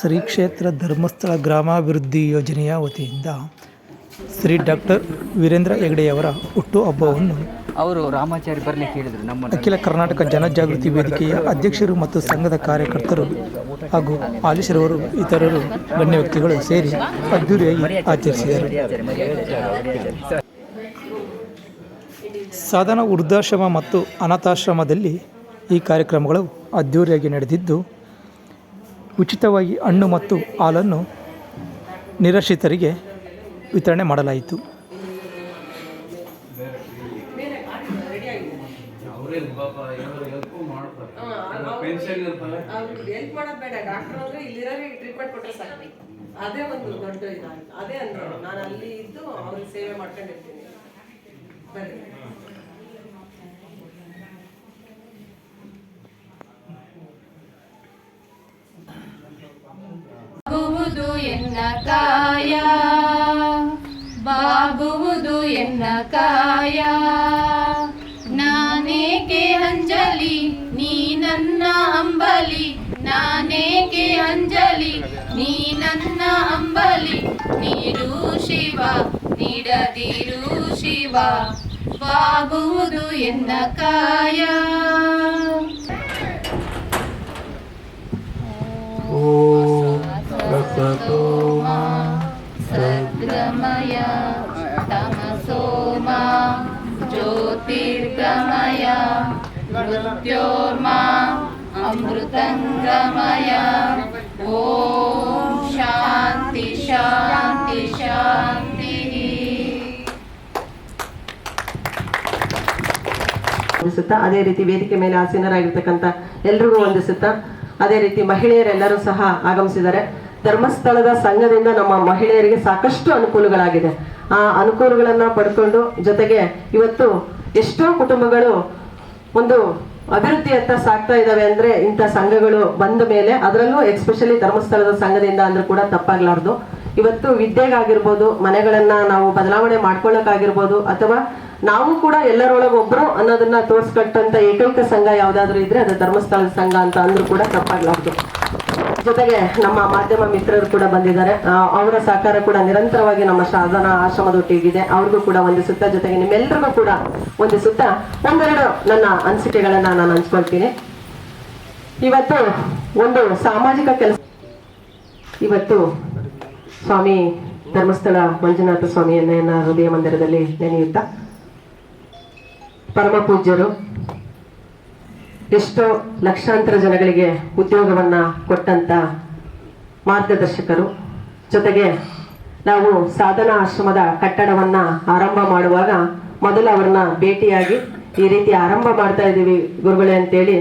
ಶ್ರೀ ಕ್ಷೇತ್ರ ಧರ್ಮಸ್ಥಳ ಗ್ರಾಮಾಭಿವೃದ್ಧಿ ಯೋಜನೆಯ ವತಿಯಿಂದ ಶ್ರೀ ಡಾಕ್ಟರ್ ವೀರೇಂದ್ರ ಹೆಗಡೆಯವರ ಹುಟ್ಟುಹಬ್ಬವನ್ನು ಅವರು ರಾಮಾಚಾರಿ ಬರಲಿಕ್ಕೆ ಹೇಳಿದರು ನಮ್ಮ ಅಖಿಲ ಕರ್ನಾಟಕ ಜನಜಾಗೃತಿ ವೇದಿಕೆಯ ಅಧ್ಯಕ್ಷರು ಮತ್ತು ಸಂಘದ ಕಾರ್ಯಕರ್ತರು ಹಾಗೂ ಆಲಿಸರವರು ಇತರರು ಗಣ್ಯ ವ್ಯಕ್ತಿಗಳು ಸೇರಿ ಅದ್ದೂರಿಯಾಗಿ ಆಚರಿಸಿದರು. ಸಾಧನ ವೃದ್ಧಾಶ್ರಮ ಮತ್ತು ಅನಾಥಾಶ್ರಮದಲ್ಲಿ ಈ ಕಾರ್ಯಕ್ರಮಗಳು ಅದ್ದೂರಿಯಾಗಿ ನಡೆದಿದ್ದು ಉಚಿತವಾಗಿ ಹಣ್ಣು ಮತ್ತು ಹಾಲನ್ನು ನಿರಾಶ್ರಿತರಿಗೆ ವಿತರಣೆ ಮಾಡಲಾಯಿತು. ಅದೇ ಒಂದು ದೊಡ್ಡ ಇದಾಗಿ ಅದೇ ಅಂದ್ರೆ ನಾನು ಅಲ್ಲಿ ಇದ್ದು ಅವ್ರಿಗೆ ಸೇವೆ ಮಾಡ್ಕೊಂಡಿರ್ತೀನಿ ಬರ್ರಿ ಬಾಗುವುದು ಎನ್ನ ಕಾಯ ಬಾಗುವುದು ಎನ್ನ ಕಾಯ ನಾನೇಕೆ ಅಂಜಲಿ, ನೀ ನನ್ನ ಅಂಬಲಿ? ನಾನೇಕೆ ಅಂಜಲಿ, ನೀ ನನ್ನ ಅಂಬಲಿ? ನೀರು ಶಿವ, ನೀಡದಿರು ಶಿವ. ಬಾಗುವುದು ಎನ್ನ ಕಾಯ ಸದ್ಗಮಯ ತಮಸೋಮ ज्योतिर्गमय, मृत्योर्मा ಅಮೃತಂಗಮಯ ಓ ಶಾಂತಿ ಶಾಂತಿ ಶಾಂತಿ ವಂದಿಸುತ್ತಾ, ಅದೇ ರೀತಿ ವೇದಿಕೆ ಮೇಲೆ ಆಸೀನರಾಗಿರ್ತಕ್ಕಂಥ ಎಲ್ರಿಗೂ ವಂದಿಸುತ್ತಾ, ಅದೇ ರೀತಿ ಮಹಿಳೆಯರೆಲ್ಲರೂ ಸಹ ಆಗಮಿಸಿದ್ದಾರೆ. ಧರ್ಮಸ್ಥಳದ ಸಂಘದಿಂದ ನಮ್ಮ ಮಹಿಳೆಯರಿಗೆ ಸಾಕಷ್ಟು ಅನುಕೂಲಗಳಾಗಿದೆ. ಆ ಅನುಕೂಲಗಳನ್ನ ಪಡ್ಕೊಂಡು ಜೊತೆಗೆ ಇವತ್ತು ಎಷ್ಟೋ ಕುಟುಂಬಗಳು ಒಂದು ಅಭಿವೃದ್ಧಿಯತ್ತ ಸಾಗ್ತಾ ಇದ್ದಾವೆ ಅಂದ್ರೆ ಇಂಥ ಸಂಘಗಳು ಬಂದ ಮೇಲೆ ಅದರಲ್ಲೂ ಎಕ್ಸ್ಪೆಷಲಿ ಧರ್ಮಸ್ಥಳದ ಸಂಘದಿಂದ ಅಂದ್ರೆ ಕೂಡ ತಪ್ಪಾಗ್ಲಾರ್ದು. ಇವತ್ತು ವಿದ್ಯೆಗಾಗಿರ್ಬೋದು, ಮನೆಗಳನ್ನ ನಾವು ಬದಲಾವಣೆ ಮಾಡ್ಕೊಳ್ಳೋಕ್ಕಾಗಿರ್ಬೋದು ಅಥವಾ ನಾವು ಕೂಡ ಎಲ್ಲರೊಳಗೆ ಒಬ್ರು ಅನ್ನೋದನ್ನ ತೋರಿಸ್ಕಟ್ಟಂತ ಏಕೈಕ ಸಂಘ ಯಾವ್ದಾದ್ರು ಇದ್ರೆ ಅದು ಧರ್ಮಸ್ಥಳದ ಸಂಘ ಅಂತ ಅಂದ್ರೂ ಕೂಡ ತಪ್ಪಾಗ್ಲಾರ್ದು. ಜೊತೆಗೆ ನಮ್ಮ ಮಾಧ್ಯಮ ಮಿತ್ರರು ಕೂಡ ಬಂದಿದ್ದಾರೆ. ಅವರ ಸಹಕಾರ ಕೂಡ ನಿರಂತರವಾಗಿ ನಮ್ಮ ಸಾಧನ ಆಶ್ರಮದೊಟ್ಟಿಗಿದೆ ಅವ್ರಿಗೂ ಕೂಡ ವಂದಿಸುತ್ತಾ, ಜೊತೆಗೆ ನಿಮ್ಮೆಲ್ಲರಿಗೂ ಕೂಡ ವಂದಿಸುತ್ತಾ ಒಂದೆರಡು ನನ್ನ ಅನಿಸಿಕೆಗಳನ್ನ ನಾನು ಹಂಚ್ಕೊಳ್ತೀನಿ. ಇವತ್ತು ಒಂದು ಸಾಮಾಜಿಕ ಕೆಲಸ ಇವತ್ತು ಸ್ವಾಮಿ ಧರ್ಮಸ್ಥಳ ಮಂಜುನಾಥ ಸ್ವಾಮಿಯನ್ನ ಹೃದಯ ಮಂದಿರದಲ್ಲಿ ನೆನೆಯುತ್ತಾ, ಪರಮ ಪೂಜ್ಯರು ಎಷ್ಟೋ ಲಕ್ಷಾಂತರ ಜನಗಳಿಗೆ ಉದ್ಯೋಗವನ್ನ ಕೊಟ್ಟಂತ ಮಾರ್ಗದರ್ಶಕರು. ಜೊತೆಗೆ ನಾವು ಸಾಧನಾ ಆಶ್ರಮದ ಕಟ್ಟಡವನ್ನ ಆರಂಭ ಮಾಡುವಾಗ ಮೊದಲು ಅವರನ್ನ ಭೇಟಿಯಾಗಿ ಈ ರೀತಿ ಆರಂಭ ಮಾಡ್ತಾ ಇದ್ದೀವಿ ಗುರುಗಳೇ ಅಂತೇಳಿ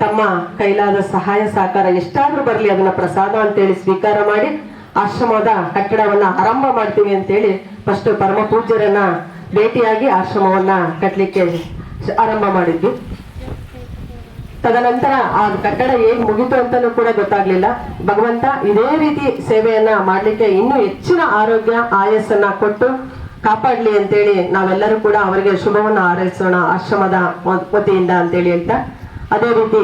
ತಮ್ಮ ಕೈಲಾದ ಸಹಾಯ ಸಹಕಾರ ಎಷ್ಟಾದ್ರೂ ಬರಲಿ ಅದನ್ನ ಪ್ರಸಾದ ಅಂತೇಳಿ ಸ್ವೀಕಾರ ಮಾಡಿ ಆಶ್ರಮದ ಕಟ್ಟಡವನ್ನ ಆರಂಭ ಮಾಡ್ತೀವಿ ಅಂತೇಳಿ ಫಸ್ಟ್ ಪರಮ ಪೂಜ್ಯರನ್ನ ಭೇಟಿಯಾಗಿ ಆಶ್ರಮವನ್ನ ಕಟ್ಟಲಿಕ್ಕೆ ಆರಂಭ ಮಾಡಿದ್ವಿ. ತದನಂತರ ಆ ಕಟ್ಟಡ ಹೇಗ್ ಮುಗಿತು ಅಂತಾನೂ ಕೂಡ ಗೊತ್ತಾಗ್ಲಿಲ್ಲ. ಭಗವಂತ ಇದೇ ರೀತಿ ಸೇವೆಯನ್ನ ಮಾಡ್ಲಿಕ್ಕೆ ಇನ್ನೂ ಹೆಚ್ಚಿನ ಆರೋಗ್ಯ, ಆಯಸ್ಸನ್ನ ಕೊಟ್ಟು ಕಾಪಾಡ್ಲಿ ಅಂತೇಳಿ ನಾವೆಲ್ಲರೂ ಕೂಡ ಅವರಿಗೆ ಶುಭವನ್ನ ಆರೈಸೋಣ ಆಶ್ರಮದ ವತಿಯಿಂದ ಅಂತೇಳಿ ಹೇಳ್ತಾ. ಅದೇ ರೀತಿ